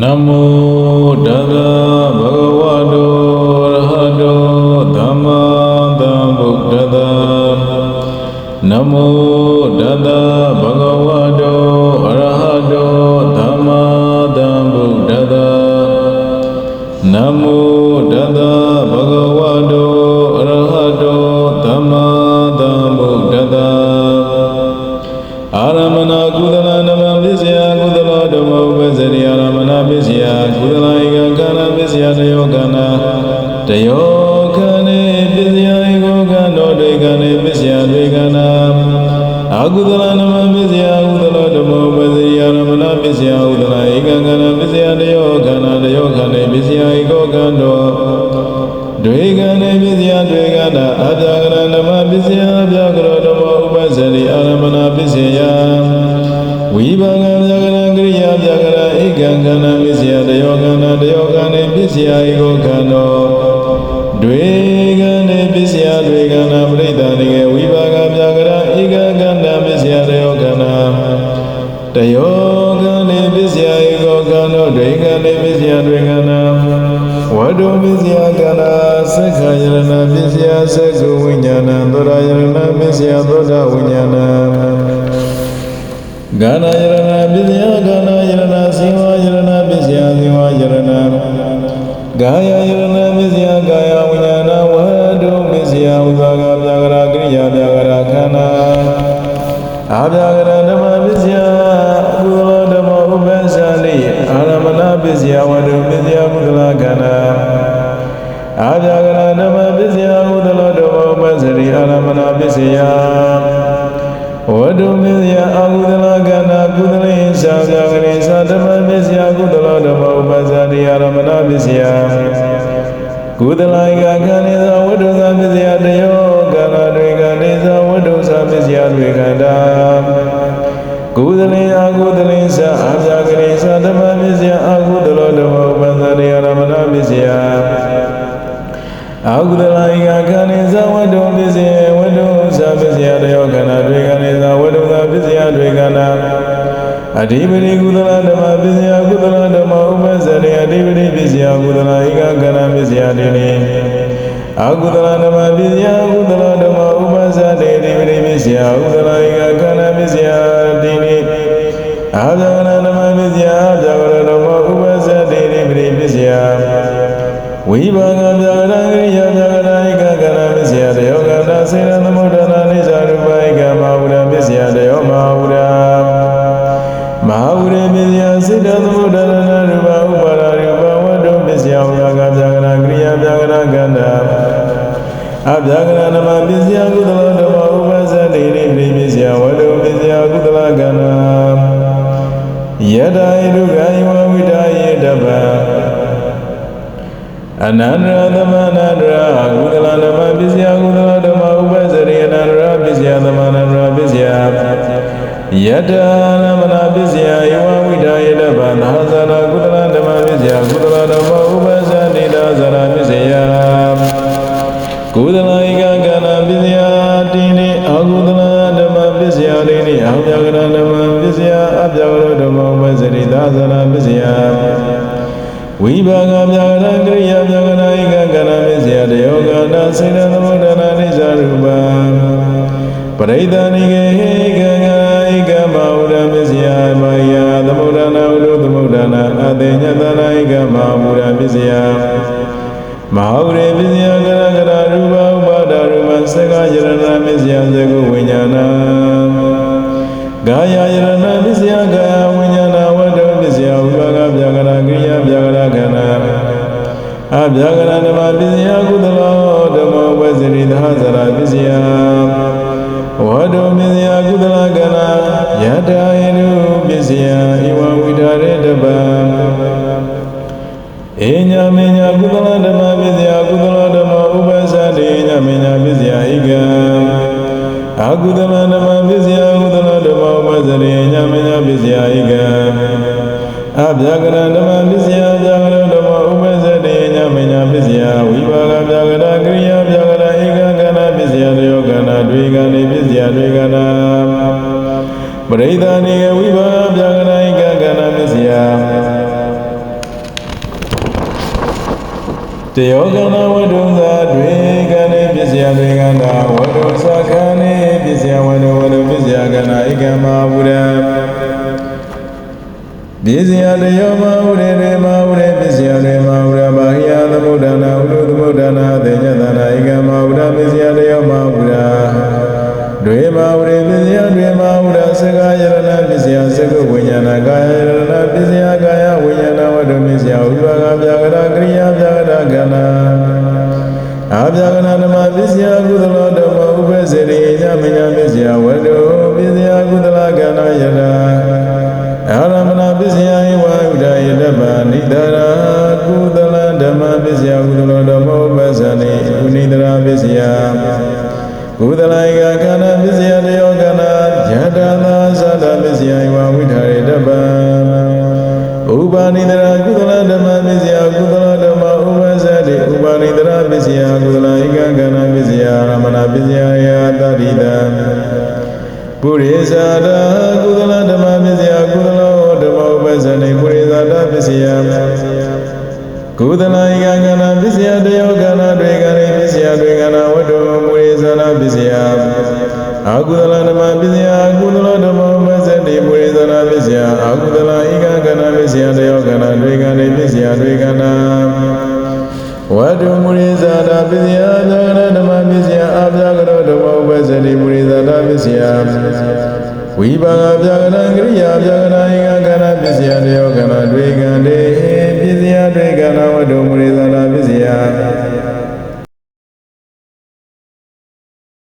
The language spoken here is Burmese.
နမောတသဗုဒ္ဓဝတ္တောရဟတောသမ္မာ စ္စယဒေကနာအကုသလနမပစ္စယကုသလဓမ္မဥပ္ပဇရိအာရမဏပစ္စယကုသလဧကကဏပစ္စယတယောကနာတယောခဏေပစ္စယဧကောကနောဒွေကံနေပစ္စယဒွေကနာအပြာကရဏမပစ္စယအပြာကရောဓမ္မဥပ္ပဇ္ဇရိအာရမဏပစ္စယဝိဘာကံပြာကရကရိယာပြာကရဧကံကဏပစ္စယတယောကနာတယောကနေပစ္စယဧကောခန္တော နာဝတ္တုပစ္စယကနာသက္ခယရဏပစ္စယသက္ကုဝိညာဏသောရယရဏပစ္စယသောတာဝိညာဏဂာနာယရဏပစ္စယဂာနာ ဝတ္တုပစ္စယအာကုသလခန္ဓာကုသလိသာပြာကရိသာဓမ္မပစ္စယကုသလဓမ္မဥပ္ပဇ္ဇလိအာရမဏပစ္စယကုသလယကံနေသဝတ္ထုသပစ္စယတယောကလတွေကနေသဝတ္ထုသပစ္စယတွေကန္တာကုသလေအကုသလေသအာပြကရိသဓမ္မပစ္စယအကုသလောဓမ္မဥပ္ပန္တရိယရမဏပစ္စယအကုသလယကံနေသဝတ္ထုပစ္စ အဓိပတိကုသလဓမ္မပစ္စယကုသလဓမ္မဥပ္ပဇ္ဇရိအဓိပတိပစ္စယကုသလဧကကဏပစ္စယတိနိအကုသလဓမ္မပစ္စယကုသလဓမ္မဥပ္ပဇ္ဇတိအဓိပတိပစ္စယကုသလဧကကဏပစ္စယတိနိအာဇဂဏဓမ္မပစ္စယအာဇဂရဓမ္မဥပ္ပဇ္ဇတိအဓိပတိပစ္စယဝိဘာဂပြာကရကိရိယာပြာကရဧကကဏပစ္စယတယောကနာစေရ အပြာကရနမပစ္စယကုသလဓမ္မဥပ္ပဇ္ဇတိရိပိပစ္စယဝတ္တုပစ္စယကုသလကန္တာယတာယဒုက္ခယဝဝိတာယေတပံအနန္တရသမဏန္တရကုသလဓမ္မပစ္စယကုသလဓမ္မဥပ္ပဇ္ဇရိအနန္တရပစ္စယသမဏန္တရပစ္စယယတနာမနာပစ္စယဧဝဝိဒါယတဗန္နာဇာနာကုသလဓမ္မပစ္စယကုသလဓမ္မ ယတိနိအပြကရဓမ္မပစ္စယအပြကရဓမ္မဥပ္ပဇ္ဇတိတာဇာနာပစ္စယဝိဘာဂပြာကရကရိယာပြာကရဧကကနာပစ္စယတယောကနာစေတသမုဒ္ဒနာနိစ္စရူပံပရိသဏိကေဟေကံဧကမဟုရမစ္စယမယသမုဒ္ဒနာဥဒုသမုဒ္ဒနာအတေညတနာဧကမဟုရမစ္စယမဟုရေပစ္စယကရ အဗျာကရဓမ္မပစ္စယကုသလောဓမ္မဝဇ္ဇရိသဟဇရာပစ္စယဝတ္တုပစ္စယကုသလကနာယတာယနုပစ္စယဧဝဝိဒါရေတပံဧညာမညာကုသလဓမ္မပစ္စယကုသလဓမ္မဥပ္ပဇ္ဇတိညမညာပစ္စယဧကံအကုသလဓမ္မပစ္စယကုသလဓမ္မဥပ္ပဇ္ဇတိညမညာပစ္စယဧကံအဗျာကရဓမ္မပစ္စယ ပရိသဏိဝိပါကဗျာကရဧကကနာပစ္စယတယောကနာဝတ္တုသာတွေကနေပစ္စယတွေကနာဝတ္တုသခာနေပစ္စယဝတ္တုဝတ္တုပစ္စယကနာဧကမဝုရံပစ္စယတယောမဝရရေမဝရပစ္စယရေမဝရဘာဟိယသမုဒ္ဒနာဥဒ္ဓသမုဒ္ဒနာတေညတနာဧကမဝရပစ္စယတယောမဝရတွေမဝရ အာပြာကနာဓမ္မပစ္စယကုသလောဓမ္မဥပ္ပစေရိညမညာပစ္စယဝတ္တုပစ္စယကုသလကနာယရအာရမဏပစ္စယဧဝဥဒယတပနိဒရာကုသလဓမ္မပစ္စယကုသလောဓမ္မဥပ္ပဇ္ဇနိကုဏိတရာပစ္စယကုသလိုကကနာပစ္စယတယောကနာယတနာသတ္တပစ္စယဧဝဝိထာရေတပံဥပါနိတရာ စ္စယကုသလဧကကနာပစ္စယတယောကနာတွေကရေပစ္စယတွေကနာဝတ္တုပုရိသနာပစ္စယအာကုသလဓမ္မပစ္စယအာကုသလဓမ္မဥပ္ပဇ္ဇတိပုရိသနာပစ္စယအာကုသလဧကကနာပစ္စယတယောကနာတွေကရေပစ္စယတွေကနာဝတ္တုမုရိသတာပစ္စယဇာကရဓမ္မပစ္စယအာပြကရောဓမ္မဥပ္ပဇ္ဇတိမုရိသတာပစ္စယဝိပါကပြကရံကရိယာပြကရံဧကကနာပစ္စယတယောကနာတွေကံ တေ